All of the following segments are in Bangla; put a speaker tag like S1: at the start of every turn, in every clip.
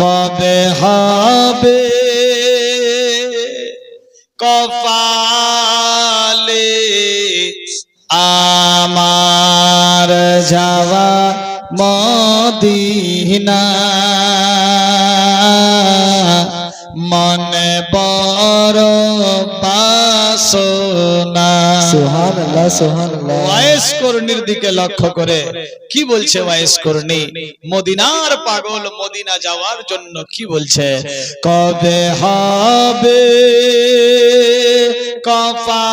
S1: কবে হবে কপালে আমার যাওয়া মদিনা। মনে বড় বাসনা দিকে লক্ষ্য করে কি বলছে মদিনার পাগল মদিনা যাওয়ার জন্য কি বলছে? কবে হবে কপালে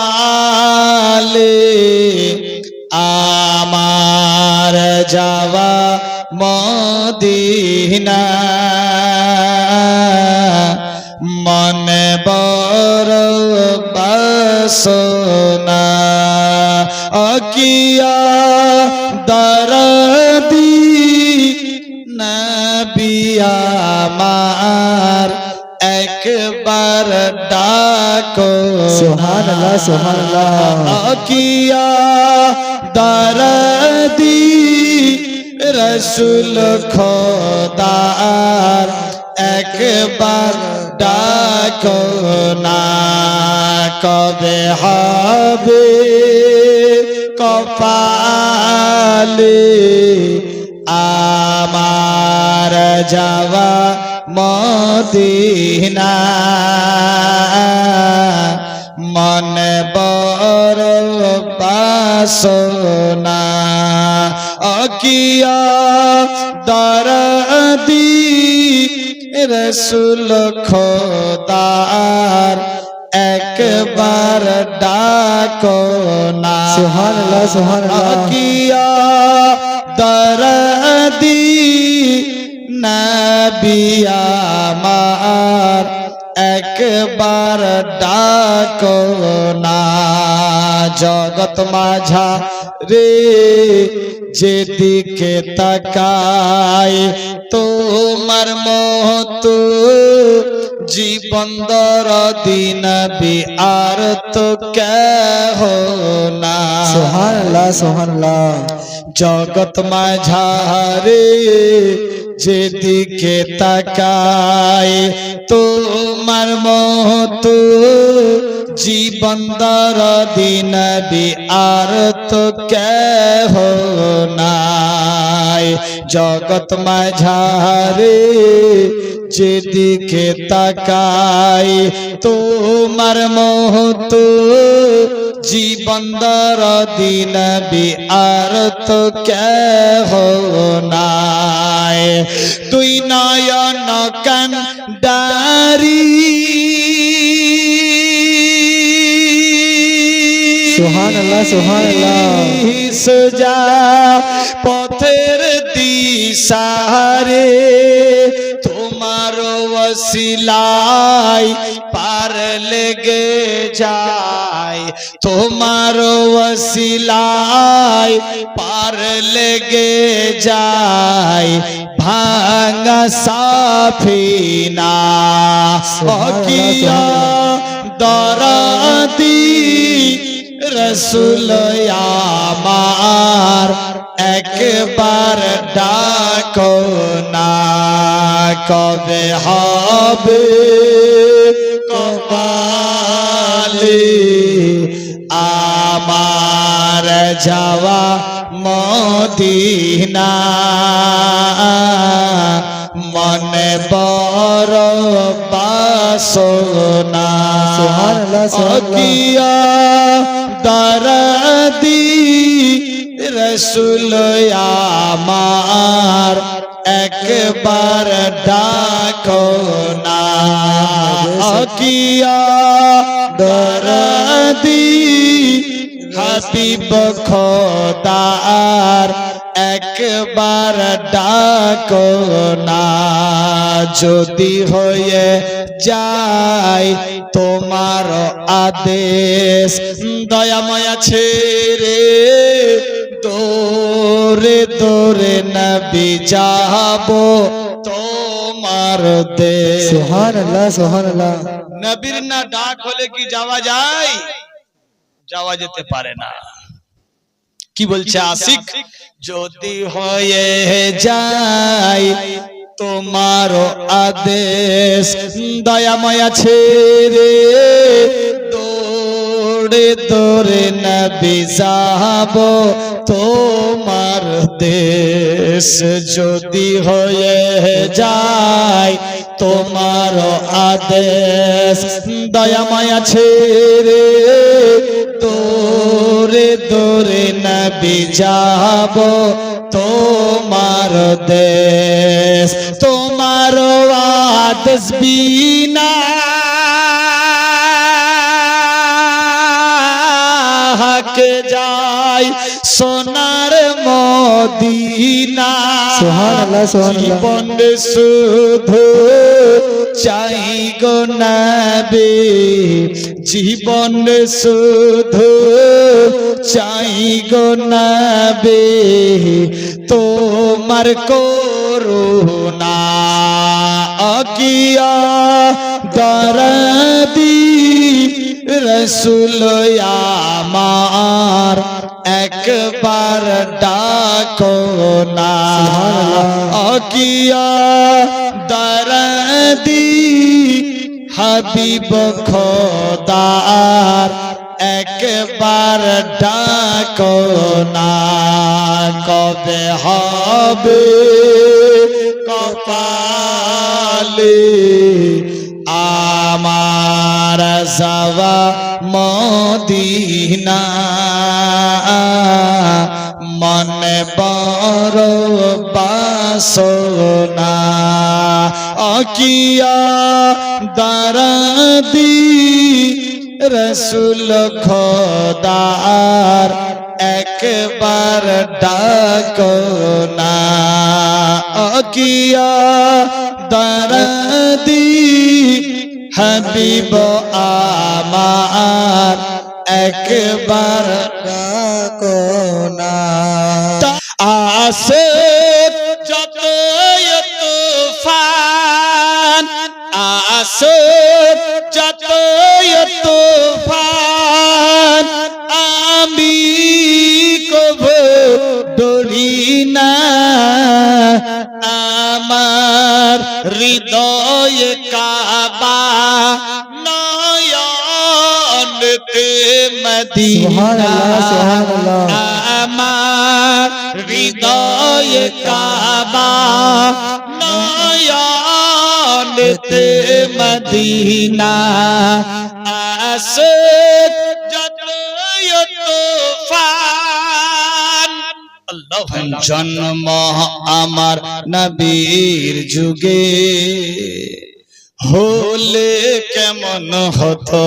S1: আমার যাওয়া মদিনা? মনে বড় বাসনা অকিয়া দরদি নবিয়া মার একবার ডাকো।
S2: সুবহানাল্লাহ সুবহানাল্লাহ।
S1: অকিয়া দরদি রসুল খোদার একবার ডাকো না কবে হবে কপালে? আমার যাওয়া মদিনা। মনে বড় বাসনা। অকিয়া দরদি রসুল খোদার একবার ডাকো না।
S2: সুবহানাল্লাহ সুবহানাল্লাহ।
S1: অকিয়া দরদি নবিয়া মার একবার ডাকো না। জগৎ মাঝা রে যেদিকে তাকাই তোমার মত জীবন দর দিন আর তো কেহ না।
S2: সুবহানাল্লাহ সুবহানাল্লাহ।
S1: জগৎ মাঝারে যেদিকে তাকায় তোমার মত জীবন দর দিন আর তো কেহ নাই। জগৎ মাঝারে যেদিকে তাকায় তোমার মহত জীবন দর দিন আর তো নাই। তুই নয়ন কান ডারি।
S2: সুবহানাল্লাহ সুবহানাল্লাহ।
S1: সোজা পথের দিশারে তোমার ওসিলাই পার লেগে যায়। তোমার ওসিলাই পার লেগে যায়। ভাঙা সাফিনা, অকিয়া দরাদি রসুল আমার একবার ডাকো না কবে হবে কপালে? আমার যাওয়া মদিনা। মনে বড় বাসনা। অকিয়া দরদি রসুল আমার একবার ডাকো না। অকিয়া দরদি হাবিব খোদার একবার ডাকো না। যদি হয়ে যায় তোমার আদেশ দয়াময়া ছেড়ে দৌড়ে দৌড়ে নবী যাব তোমার দেশ।
S2: সুবহানাল্লাহ সুবহানাল্লাহ।
S1: নবীর না ডাক হলে কি যাওয়া যায়? যাওয়া যেতে পারে না। কি বলছে আশিক? যদি হয়ে যায় তোমার আদেশ দয়াময় আছে রে দৌড়ে দৌড়ে নবী যাব। তোমার দেশ যদি হয়ে যায়, তোমার আদেশ দয়াময় আছে রে দৌড়ে দৌড়ে নবী যাব। তোমার দেশ, তোমার আদেশ বিনা হাক যায়? সোনার মদিনা। জীবন শুধু চাই গো নবে। জীবন শুধু চাই গো নবে। তোমার করুণা অকিয়া দরদি। রসুল আমার একবার ডাকো না। অকিয়া দরদি হাবিব খোদার একবার ডাকো না। কবে হবে কপালে আমার যাওয়া মদিনা। মনে বড় বাসনা। অকিয়া দারাদি রসুল খোদার একবার ডাকো না। অকিয়া দারাদি হাবিব আমার একবার
S2: ডাকো না
S1: আসে যত তুফান আসে আমার হৃদয় কাবা নয়নতে মদিনা। আমার হৃদয় কাবা নয়নতে মদিনা আসে জন্ম আমার নবীর যুগে। হলে কেমন হতো?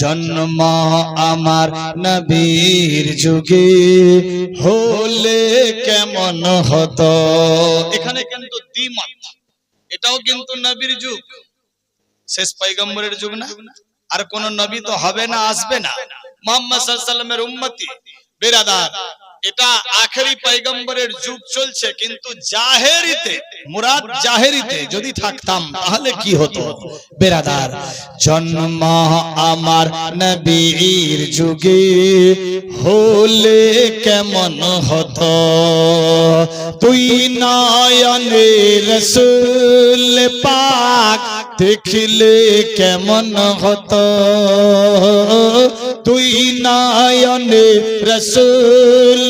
S1: জন্ম আমার নবীর যুগে। হলে কেমন হতো? এখানে কিন্তু দ্বিমত। এটাও কিন্তু নবীর যুগ। শেষ পয়গম্বরের যুগ না? আর কোন নবী তো হবে না আসবে না। মোহাম্মদ সাল্লামের উম্মতি। বেরাদার। এটা আখেরি পয়গম্বরের যুগ চলছে, কিন্তু জাহেরিতে, মুরাদ জাহেরিতে যদি থাকতাম, তাহলে কি হতো? বেরাদার, জন্ম আমার নবীর যুগে হলে কেমন হতো? তুই নয়নে রসুল পাক দেখলে কেমন হতো? তুই নয়নে রসুল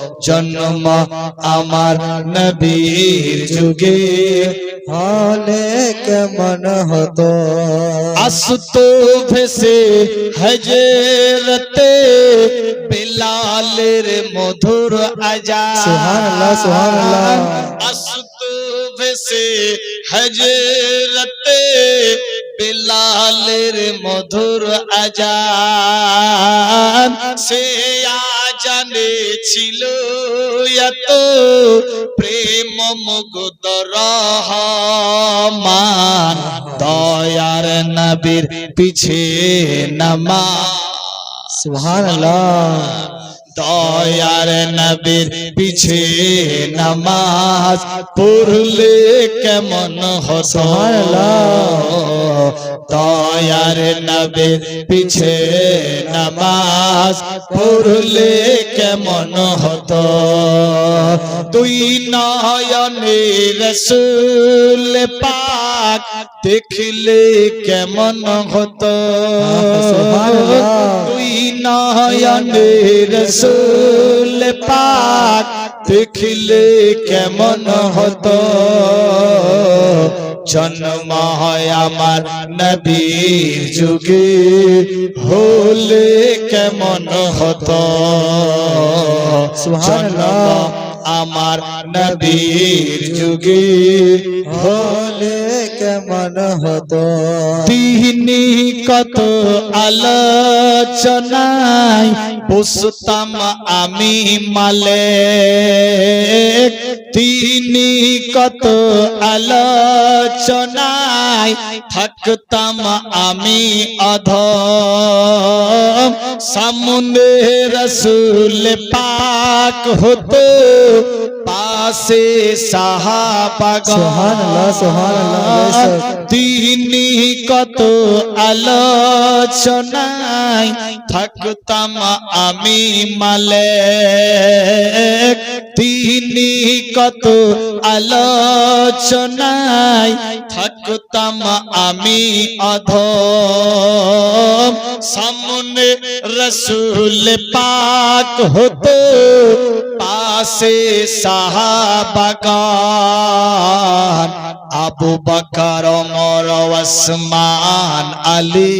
S1: জন্ম আমার নবীর যুগে।
S2: হলে কেমন হতো?
S1: আসতো ভেসে হজরতে বিলালের মধুর আজা
S2: সুবহানাল্লাহ, সুবহানাল্লাহ।
S1: আসতো ভেসে হজরতে বিলালের মধুর আজান। সে আজানে ছিল এত প্রেম মুগ্ধ রহমান দয়ার নবীর পিছে নামা
S2: সুবহানাল্লাহ।
S1: দয়ার নবীর পিছে নামাজ পড়লে কেমন
S2: সুবহানাল্লাহ।
S1: দয়ার নবীর পিছে নামাজ পড়লে কেমন হতো তুই নয়নে রসুল পাক দেখলে কেমন হতো। তুই নয়নে রসুল পাক দেখলে কেমন হতো জন্ম হয় আমার নবীর যুগে হলে কেমন হতো
S2: সুবহানাল্লাহ।
S1: আমার নবীর যুগে
S2: হলে কেমন হতো।
S1: তিনি কত আলোচনায় বসতাম আমি মালে তিনি কত আলোচনায় থাকতাম আমি অধ সামনে রসুল পাক হতো পাশে তিনি কত আলোচনায় থাকতাম আমি মালে তিনি কত আলোচনায় থাকতাম আমি অধ সামনে রসুল পাক হতো পাশে সাহাবাগান আবু বকর ওমর ওসমান আলী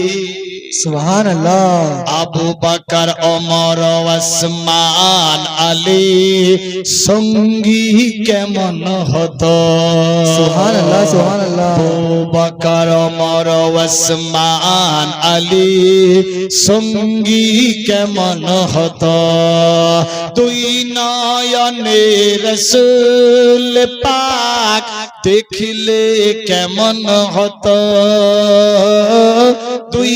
S2: সুবহানাল্লাহ।
S1: আবু বকর ওমর ওসমান আলী সঙ্গী কেমন হতো?
S2: সুবহানাল্লাহ সুবহানাল্লাহ।
S1: আবু বকর ওমর ওসমান আলী সঙ্গী কেমন হতো? দুই নয়নে রসুল পাক দেখলে কেমন হতো? দুই